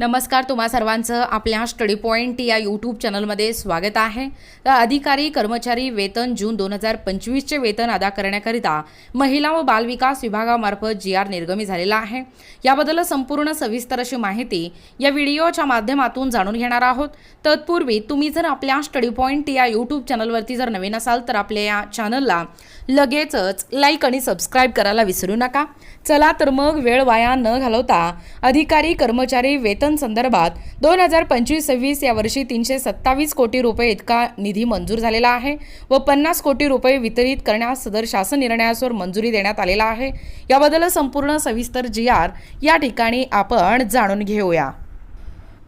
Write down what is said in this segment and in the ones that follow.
नमस्कार तुम्हा सर्वांचं आपल्या स्टडी पॉईंट या यूट्यूब चॅनलमध्ये स्वागत आहे. तर अधिकारी कर्मचारी वेतन जून दोन हजार पंचवीसचे वेतन अदा करण्याकरिता महिला व बालविकास विभागामार्फत जी आर निर्गमी झालेला आहे. याबद्दल संपूर्ण सविस्तर अशी माहिती या व्हिडिओच्या माध्यमातून जाणून घेणार आहोत. तत्पूर्वी तुम्ही जर आपल्या स्टडी पॉईंट या यूट्यूब चॅनलवरती जर नवीन असाल तर आपल्या या चॅनलला लगेचच लाईक आणि सबस्क्राईब करायला विसरू नका. चला तर मग वेळ वाया न घालवता अधिकारी कर्मचारी वेतन संदर्भात दोन हजार पंचवीस सव्वीस या वर्षी तीनशे सत्तावीस कोटी रुपये इतका निधी मंजूर झालेला आहे व पन्नास कोटी रुपये वितरित करण्यास सदर शासन निर्णयासवर मंजुरी देण्यात आलेला आहे. याबद्दल संपूर्ण सविस्तर जी आर या ठिकाणी आपण जाणून घेऊया.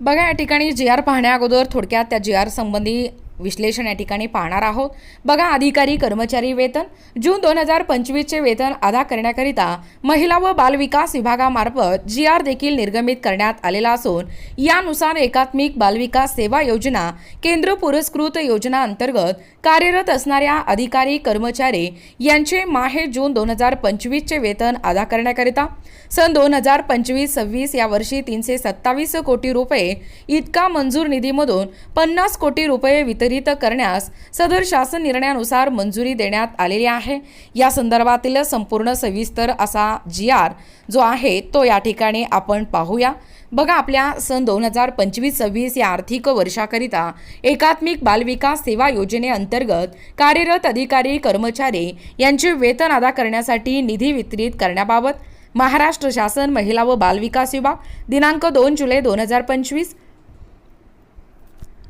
बघा या ठिकाणी जी आर पाहण्याअगोदर थोडक्यात त्या जी आर संबंधी विश्लेषण या ठिकाणी पाहणार आहोत. बघा अधिकारी कर्मचारी वेतन. जून दोन हजार पंचवीसचे वेतन अदा करण्याकरिता महिला व बालविकास विभागामार्फत जी आर देखील निर्गमित करण्यात आलेला असून यानुसार एकात्मिक बालविकास सेवा योजना केंद्र पुरस्कृत योजना अंतर्गत कार्यरत असणाऱ्या अधिकारी कर्मचारी यांचे माहे जून दोन हजार पंचवीसचे वेतन अदा करण्याकरिता. सन दोन हजार पंचवीस सव्वीस या वर्षी तीनशे सत्तावीस कोटी रुपये इतका मंजूर निधीमधून पन्नास कोटी रुपये वितरित करण्यास सदर शासन निर्णयानुसार मंजुरी देण्यात आलेली आहे. या संदर्भातील संपूर्ण सविस्तर असा जी आर जो आहे तो या ठिकाणी आपण पाहूया. बघा आपल्या सन दोन हजार पंचवीस सव्वीस या आर्थिक वर्षाकरिता एकात्मिक बालविकास सेवा योजनेअंतर्गत कार्यरत अधिकारी कर्मचारी यांचे वेतन अदा करण्यासाठी निधी वितरित करण्याबाबत महाराष्ट्र शासन महिला व बालविकास विभाग दिनांक दोन जुलै दोन हजार पंचवीस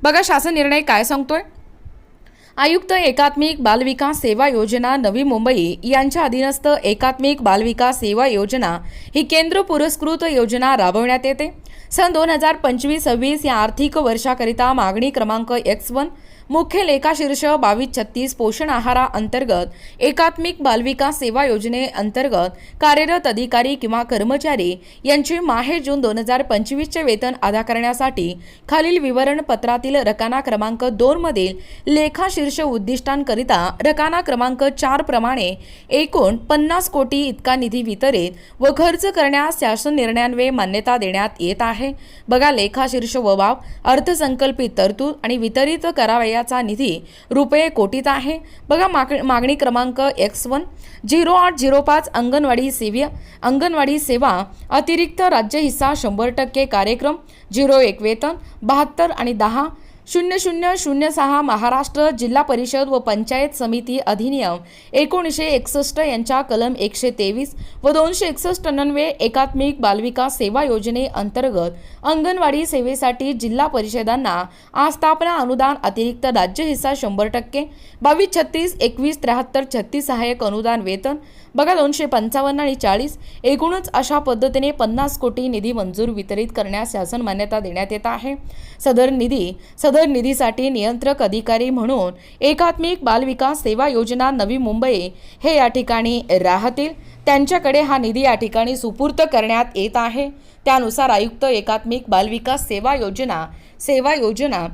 बघा शासन निर्णय काय सांगतोय? आयुक्त एकात्मिक बालविकास सेवा योजना नवी मुंबई यांच्या अधीनस्थ एकात्मिक बालविकास सेवा योजना ही केंद्र पुरस्कृत योजना राबवण्यात येते. सन दोन हजार पंचवीस सव्वीस या आर्थिक वर्षाकरिता मागणी क्रमांक एक्स वन मुख्य लेखाशीर्ष बावीस छत्तीस पोषण आहारा अंतर्गत एकात्मिक बालविकास सेवा योजनेअंतर्गत कार्यरत अधिकारी किंवा कर्मचारी यांचे माहे जून दोन हजार पंचवीसचे वेतन अदा करण्यासाठी खालील विवरणपत्रातील रकाना क्रमांक दोनमधील लेखा शीर्ष उद्दिष्टांकरिता रकाना क्रमांक चार प्रमाणे एकूण पन्नास कोटी इतका निधी वितरित व खर्च करण्यास शासन निर्णयान्वये मान्यता देण्यात येत आहे. बघा लेखा शीर्ष व बाब अर्थसंकल्पित तरतूद आणि वितरित करावयाचा निधी रुपये कोटीत आहे. बघा माग मागणी क्रमांक एक्स वन झिरो आठ झिरो पाच अंगणवाडी सेव्य अंगणवाडी सेवा अतिरिक्त राज्य हिस्सा शंभर टक्के कार्यक्रम झिरो एक वेतन बहात्तर आणि दहा शून्य शून्य शून्य सहा महाराष्ट्र जिल्हा परिषद व पंचायत समिती अधिनियम एकोणीसशे एकसष्ट यांच्या कलम एकशे तेवीस व दोनशे एकसष्ट अन्वये एकात्मिक बालविकास सेवा योजने अंतर्गत अंगणवाडी सेवेसाठी जिल्हा परिषदांना आस्थापना अनुदान अतिरिक्त राज्य हिस्सा शंभर टक्के बावीस छत्तीस एकवीस त्र्याहत्तर छत्तीस सहाय्यक अनुदान वेतन बघा दोनशे पंचावन्न आणि चाळीस एकूणच अशा पद्धतीने पन्नास कोटी निधी मंजूर वितरित करण्यास शासन मान्यता देण्यात येत आहे. सदर निधी सदर निधीसाठी नियंत्रक अधिकारी म्हणून एकात्मिक बालविकास सेवा योजना नवी मुंबई हे या ठिकाणी राहतील. त्यांच्याकडे हा निधी या ठिकाणी सुपूर्त करण्यात येत आहे. त्यानुसार आयुक्त एकात्मिक बालविकास सेवा योजना सेवा योजना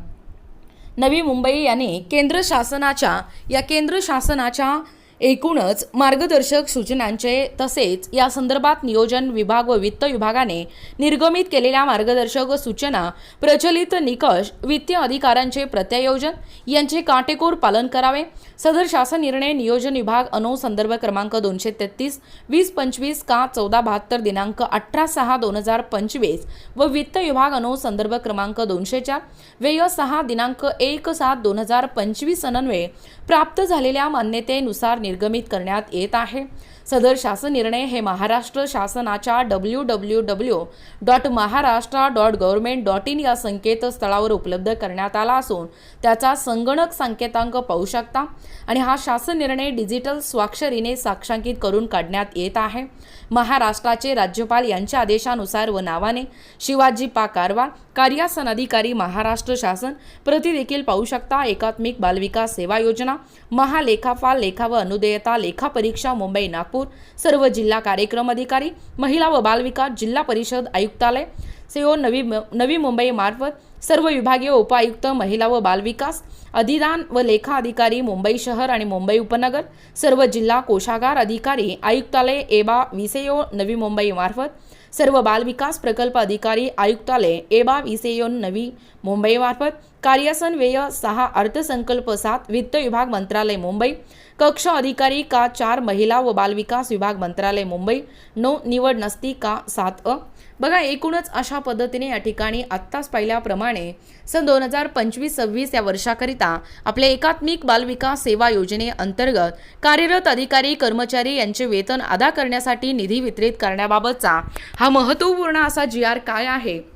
नवी मुंबई यांनी केंद्र शासनाच्या या केंद्र शासनाच्या एकूणच मार्गदर्शक सूचनांचे तसेच या संदर्भात नियोजन विभाग व वित्त विभागाने निर्गमित केलेल्या मार्गदर्शक सूचना प्रचलित निकष वित्तीय अधिकाऱ्यांचे प्रत्यायोजन यांचे काटेकोर पालन करावे. सदर शासन निर्णय नियोजन विभाग अनो संदर्भ क्रमांक दोनशे तेहतीस वीस पंचवीस का चौदा बहात्तर दिनांक अठरा सहा दोन हजार पंचवीस व वित्त विभाग अनो संदर्भ क्रमांक दोनशे चार व्यय सहा दिनांक एक सात दोन हजार पंचवीस अन्वये प्राप्त झालेल्या मान्यतेनुसार निर्गमित करण्यात येत आहे. सदर शासन निर्णय हे महाराष्ट्र शासनाच्या W W W dot Maharashtra dot government dot in या संकेतस्थळावर उपलब्ध करण्यात आला असून त्याचा संगणक संकेतांक पाहू शकता आणि हा शासन निर्णय डिजिटल स्वाक्षरीने साक्षांकित करून काढण्यात येत आहे. महाराष्ट्राचे राज्यपाल यांच्या आदेशानुसार व नावाने शिवाजी पा कारवा कार्यासन अधिकारी महाराष्ट्र शासन प्रति देखील पाहू शकता. एकात्मिक बालविकास सेवा योजना महालेखापाल लेखा व अनुदेयता लेखापरीक्षा मुंबई नागपूर सर्व जिल्हा कार्यक्रम अधिकारी महिला व बालविकास जिल्हा परिषद आयुक्तालय सीओ नवी नवी मुंबई मार्फत सर्व विभागीय उपायुक्त महिला व बालविकास अधिदान व लेखा अधिकारी मुंबई शहर आणि मुंबई उपनगर सर्व जिल्हा कोषागार अधिकारी आयुक्तालय एबा विसेओ नवी मुंबई मार्फत सर्व बालविकास प्रकल्प अधिकारी आयुक्तालय एबा विसेयोन नवी मुंबईमार्फत कार्यासन व्यय सहा अर्थसंकल्प सात वित्त विभाग मंत्रालय मुंबई कक्ष अधिकारी का चार महिला व बालविकास विभाग मंत्रालय मुंबई नो निवड नसती का सात अ. बघा एकूणच अशा पद्धतीने या ठिकाणी आत्ताच पाहिल्याप्रमाणे सन दोन हजार पंचवीस सव्वीस या वर्षाकरिता आपल्या एकात्मिक बालविकास सेवा योजनेअंतर्गत कार्यरत अधिकारी कर्मचारी यांचे वेतन अदा करण्यासाठी निधी वितरित करण्याबाबतचा हा महत्त्वपूर्ण असा जी आर काय आहे?